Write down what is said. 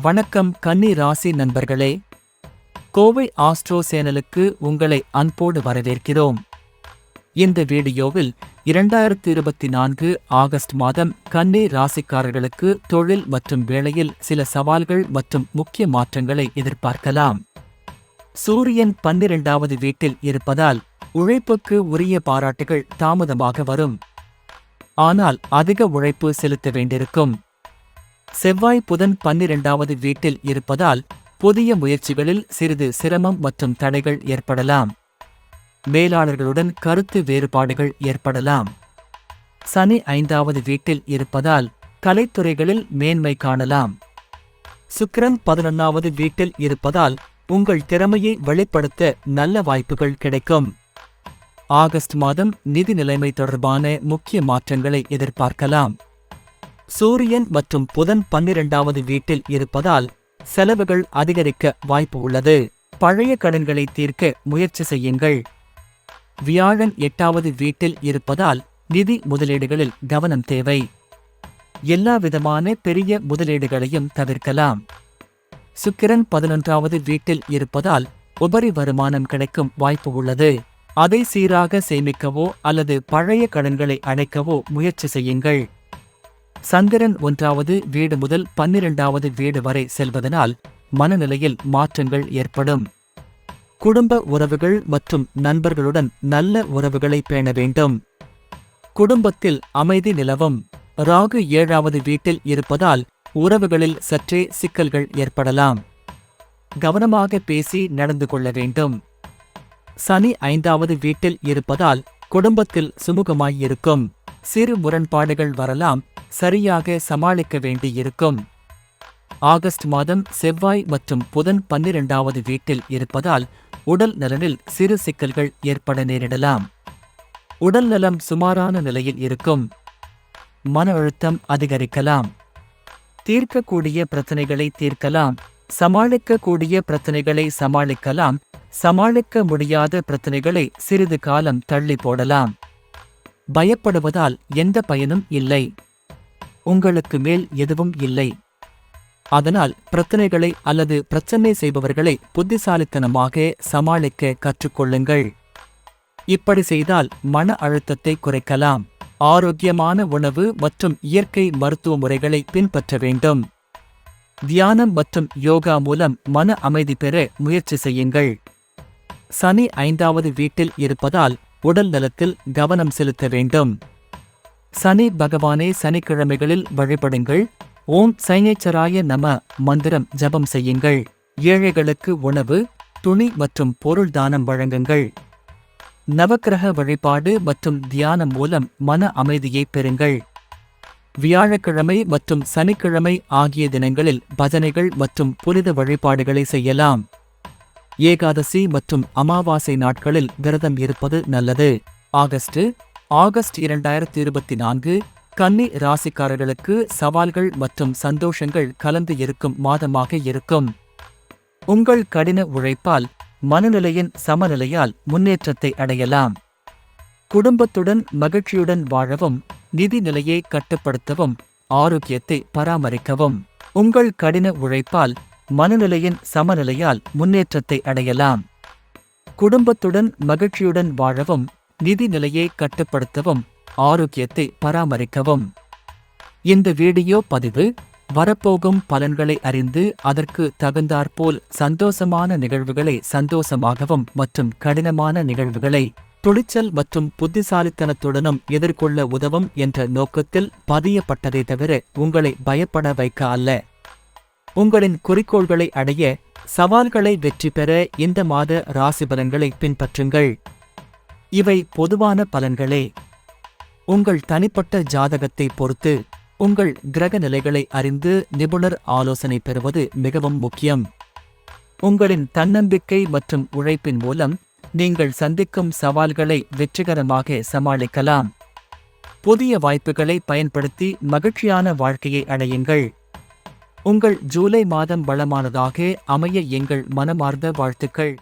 வணக்கம் கன்னி ராசி நண்பர்களே. கோவை ஆஸ்ட்ரோ சேனலுக்கு உங்களை அன்போடு வரவேற்கிறோம். இந்த வீடியோவில் இரண்டாயிரத்தி இருபத்தி நான்கு ஆகஸ்ட் மாதம் கன்னி ராசிக்காரர்களுக்கு தொழில் மற்றும் வேலையில் சில சவால்கள் மற்றும் முக்கிய மாற்றங்களை எதிர்பார்க்கலாம். சூரியன் பன்னிரெண்டாவது வீட்டில் இருப்பதால் உழைப்புக்கு உரிய பாராட்டுகள் தாமதமாக வரும். ஆனால் அதிக உழைப்பு செலுத்த வேண்டியிருக்கும். செவ்வாய் புதன் பன்னிரெண்டாவது வீட்டில் இருப்பதால் புதிய முயற்சிகளில் சிறிது சிரமம் மற்றும் தடைகள் ஏற்படலாம். மேலாளர்களுடன் கருத்து வேறுபாடுகள் ஏற்படலாம். சனி ஐந்தாவது வீட்டில் இருப்பதால் கலைத்துறைகளில் மேன்மை காணலாம். சுக்கிரன் பதினொன்னாவது வீட்டில் இருப்பதால் உங்கள் திறமையை வெளிப்படுத்த நல்ல வாய்ப்புகள் கிடைக்கும். ஆகஸ்ட் மாதம் நிதி நிலைமை தொடர்பான முக்கிய மாற்றங்களை எதிர்பார்க்கலாம். சூரியன் மற்றும் புதன் பன்னிரண்டாவது வீட்டில் இருப்பதால் செலவுகள் அதிகரிக்க வாய்ப்பு உள்ளது. பழைய கடன்களை தீர்க்க முயற்சி செய்யுங்கள். வியாழன் எட்டாவது வீட்டில் இருப்பதால் நிதி முதலீடுகளில் கவனம் தேவை. எல்லா விதமான பெரிய முதலீடுகளையும் தவிர்க்கலாம். சுக்கிரன் பதினொன்றாவது வீட்டில் இருப்பதால் உபரி வருமானம் கிடைக்கும் வாய்ப்பு உள்ளது. அதை சீராக சேமிக்கவோ அல்லது பழைய கடன்களை அடைக்கவோ முயற்சி செய்யுங்கள். சந்திரன் ஒன்றாவது வீடு முதல் பன்னிரெண்டாவது வீடு வரை செல்வதனால் மனநிலையில் மாற்றங்கள் ஏற்படும். குடும்ப உறவுகள் மற்றும் நண்பர்களுடன் நல்ல உறவுகளை பேண வேண்டும். குடும்பத்தில் அமைதி நிலவும். ராகு ஏழாவது வீட்டில் இருப்பதால் உறவுகளில் சற்றே சிக்கல்கள் ஏற்படலாம். கவனமாக பேசி நடந்து கொள்ள வேண்டும். சனி ஐந்தாவது வீட்டில் இருப்பதால் குடும்பத்தில் சுமூகமாயிருக்கும் சிறு முரண்பாடுகள் வரலாம் சரியாக சமாளிக்க வேண்டியிருக்கும். ஆகஸ்ட் மாதம் செவ்வாய் மற்றும் புதன் பன்னிரெண்டாவது வீட்டில் இருப்பதால் உடல் நலனில் சிறு சிக்கல்கள் ஏற்பட நேரிடலாம். உடல் நலம் சுமாரான நிலையில் இருக்கும். மன அழுத்தம் அதிகரிக்கலாம். தீர்க்கக்கூடிய பிரச்சனைகளை தீர்க்கலாம். சமாளிக்கக்கூடிய பிரச்சனைகளை சமாளிக்கலாம். சமாளிக்க முடியாத பிரச்சனைகளை சிறிது காலம் தள்ளி போடலாம். பயப்படுவதால் எந்த பயனும் இல்லை. உங்களுக்கு மேல் எதுவும் இல்லை. அதனால் பிரச்சனைகளை அல்லது பிரச்சனை செய்பவர்களை புத்திசாலித்தனமாக சமாளிக்க கற்றுக்கொள்ளுங்கள். இப்படி செய்தால் மன அழுத்தத்தை குறைக்கலாம். ஆரோக்கியமான உணவு மற்றும் இயற்கை மருத்துவ முறைகளை பின்பற்ற வேண்டும். தியானம் மற்றும் யோகா மூலம் மன அமைதி பெற முயற்சி செய்யுங்கள். சனி ஐந்தாவது வீட்டில் இருப்பதால் உடல் நலத்தில் கவனம் செலுத்த வேண்டும். சனி பகவானே சனிக்கிழமைகளில் வழிபடுங்கள். ஓம் சைனேச்சராய நம மந்திரம் ஜபம் செய்யுங்கள். ஏழைகளுக்கு உணவு துணி மற்றும் பொருள் தானம் வழங்குங்கள். நவக்கிரக வழிபாடு மற்றும் தியானம் மூலம் மன அமைதியை பெறுங்கள். வியாழக்கிழமை மற்றும் சனிக்கிழமை ஆகிய தினங்களில் பஜனைகள் மற்றும் புனித வழிபாடுகளை செய்யலாம். ஏகாதசி மற்றும் அமாவாசை நாட்களில் விரதம் இருப்பது நல்லது. ஆகஸ்ட் ஆகஸ்ட் இரண்டாயிரத்தி இருபத்தி நான்கு கன்னி ராசிக்காரர்களுக்கு சவால்கள் மற்றும் சந்தோஷங்கள் கலந்து இருக்கும் மாதமாக இருக்கும். உங்கள் கடின உழைப்பால் மனநிலையின் சமநிலையால் முன்னேற்றத்தை அடையலாம். குடும்பத்துடன் மகிழ்ச்சியுடன் வாழவும் நிதி நிலையை கட்டுப்படுத்தவும் ஆரோக்கியத்தை பராமரிக்கவும். உங்கள் கடின உழைப்பால் மனநிலையின் சமநிலையால் முன்னேற்றத்தை அடையலாம். குடும்பத்துடன் மகிழ்ச்சியுடன் வாழவும் நிதி நிலையை கட்டுப்படுத்தவும் ஆரோக்கியத்தை பராமரிக்கவும். இந்த வீடியோ பதிவு வரப்போகும் பலன்களை அறிந்து அதற்கு தகுந்தாற்போல் சந்தோஷமான நிகழ்வுகளை சந்தோஷமாகவும் மற்றும் கடினமான நிகழ்வுகளை துணிச்சல் மற்றும் புத்திசாலித்தனத்துடனும் எதிர்கொள்ள உதவும் என்ற நோக்கத்தில் பதியப்பட்டதை தவிர உங்களை பயப்பட வைக்க அல்ல. உங்களின் குறிக்கோள்களை அடைய சவால்களை வெற்றி பெற இந்த மாத ராசி பலன்களை பின்பற்றுங்கள். இவை பொதுவான பலன்களே. உங்கள் தனிப்பட்ட ஜாதகத்தை பொறுத்து உங்கள் கிரக நிலைகளை அறிந்து நிபுணர் ஆலோசனை பெறுவது மிகவும் முக்கியம். உங்களின் தன்னம்பிக்கை மற்றும் உழைப்பின் மூலம் நீங்கள் சந்திக்கும் சவால்களை வெற்றிகரமாக சமாளிக்கலாம். புதிய வாய்ப்புகளை பயன்படுத்தி மகிழ்ச்சியான வாழ்க்கையை அடையுங்கள். உங்கள் ஜூலை மாதம் வளமானதாக அமைய எங்கள் மனமார்ந்த வாழ்த்துக்கள்.